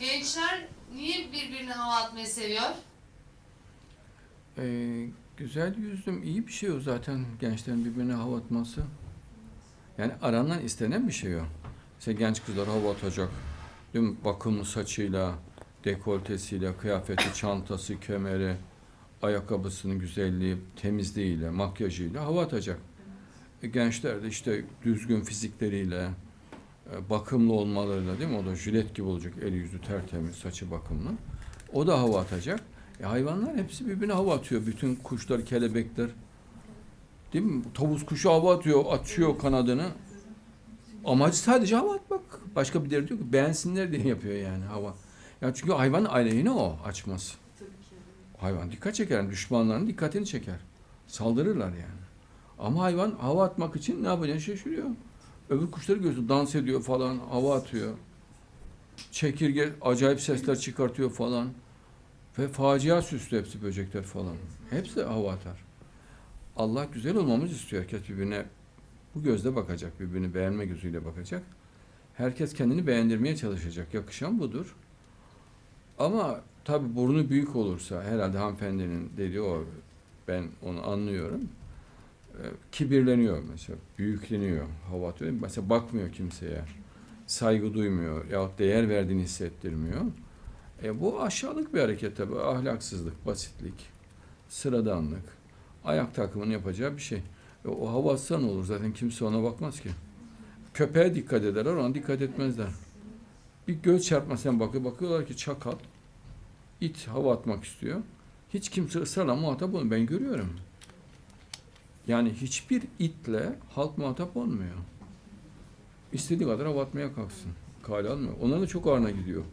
Gençler niye birbirine hava atmayı seviyor? Ee, güzel yüzlüm iyi bir şey o zaten gençlerin birbirine hava atması. Yani aranan istenen bir şey o. Mesela genç kızlar hava atacak. Değil mi? Bakımlı saçıyla, dekoltesiyle, kıyafeti, çantası, kemeri, ayakkabısının güzelliği, temizliğiyle, makyajıyla hava atacak. E, gençler de işte düzgün fizikleriyle, bakımlı olmalarıyla değil mi? O da jilet gibi olacak. Eli yüzü tertemiz, saçı bakımlı. O da hava atacak. E hayvanlar hepsi birbirine hava atıyor. Bütün kuşlar, kelebekler. Değil mi? Tavus kuşu hava atıyor, açıyor kanadını. Amacı sadece hava atmak. Başka bir derdi yok. Beğensinler diye yapıyor yani hava. Ya çünkü hayvan aleyhine o açması. Hayvan dikkat çeker. Düşmanların dikkatini çeker. Saldırırlar yani. Ama hayvan hava atmak için ne yapacağını şaşırıyor. Öbür kuşları görüyorsun dans ediyor falan, hava atıyor. Çekirge acayip sesler çıkartıyor falan. Ve facia süslü hepsi böcekler falan. Hepsi hava atar. Allah güzel olmamızı istiyor. Herkes birbirine bu gözle bakacak. Birbirini beğenme gözüyle bakacak. Herkes kendini beğendirmeye çalışacak. Yakışan budur. Ama tabi burnu büyük olursa herhalde hanımefendinin dediği o ben onu anlıyorum. Ee, kibirleniyor mesela. Büyükleniyor. Hava atıyor. Mesela bakmıyor kimseye. Saygı duymuyor. Yahut değer verdiğini hissettirmiyor. E bu aşağılık bir hareket tabii. Ahlaksızlık, basitlik, sıradanlık. Ayak takımının yapacağı bir şey. E o hava atsa ne olur? Zaten kimse ona bakmaz ki. Köpeğe dikkat ederler, ona dikkat etmezler. Bir göz çarpmasına bakıyor, bakıyorlar ki çakal, it hava atmak istiyor. Hiç kimse ısrarla muhatap olmuyor. Ben görüyorum. Yani hiçbir itle halk muhatap olmuyor. İstediği kadar hava atmaya kalksın. Kale almıyor. Onlar da çok ağrına gidiyor.